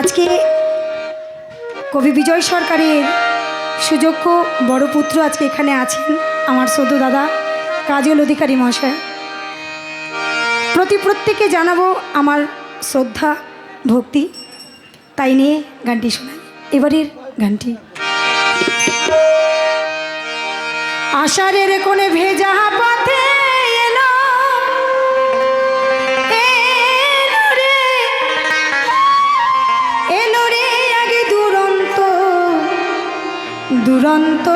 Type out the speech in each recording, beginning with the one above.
আজকে কবি বিজয় সরকারের সুযোগ্য বড় পুত্র আজকে এখানে আছেন আমার সদ্য দাদা কাজল অধিকারী মহাশয়। প্রতি প্রত্যেকে জানাব আমার শ্রদ্ধা, ভক্তি, তাই নিয়ে গানটি শোনাই। এবারের গানটি। আষাঢ়ের কোণে ভেজা পথে চূড়ান্ত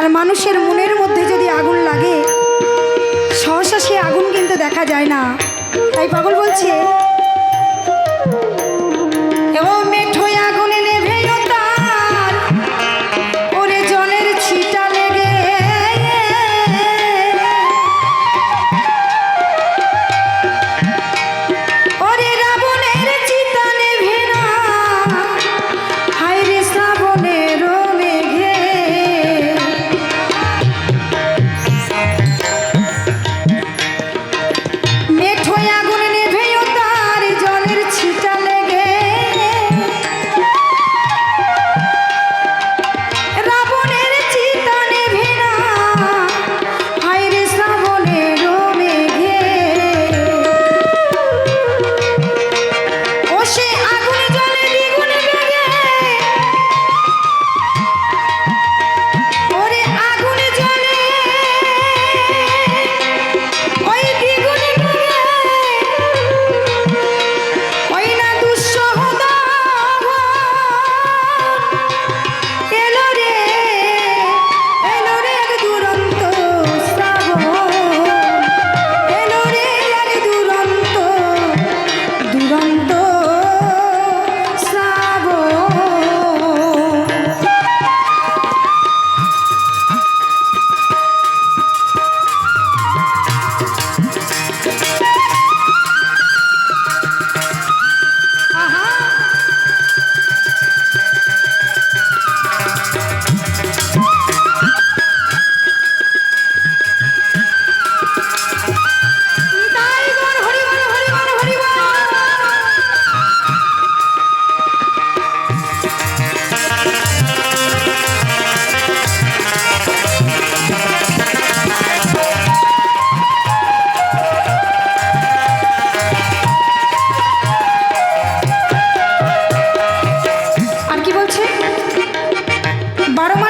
আর মানুষের মনের মধ্যে যদি আগুন লাগে, সহসা সে আগুন কিন্তু দেখা যায় না। তাই পাগল বলছে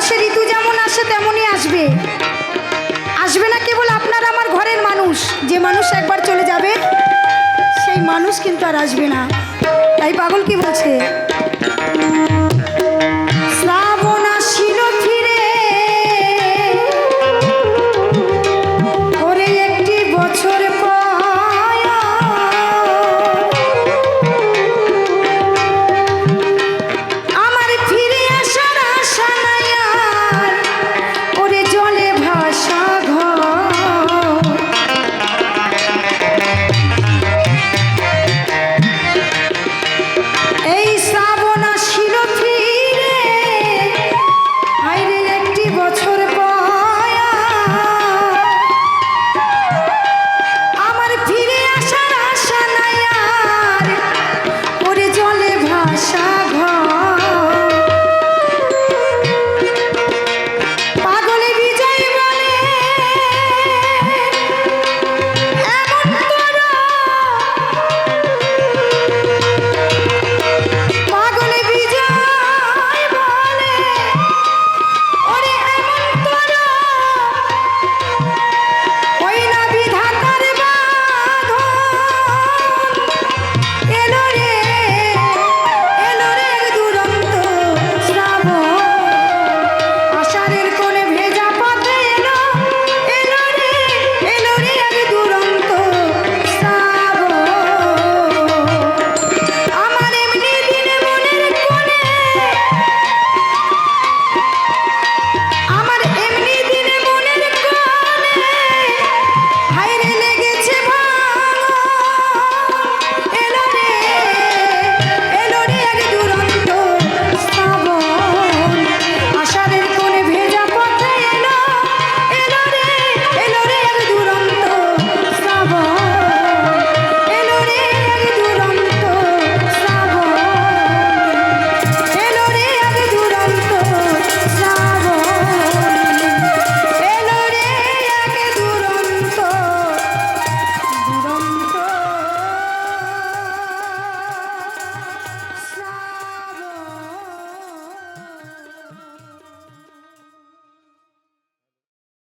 মাসে ঋতু যেমন আসে, তেমনই আসবে। আসবে না কেবল আপনার আমার ঘরের মানুষ। যে মানুষ একবার চলে যাবে, সেই মানুষ কিন্তু আর আসবে না। তাই পাগল কি বলছে?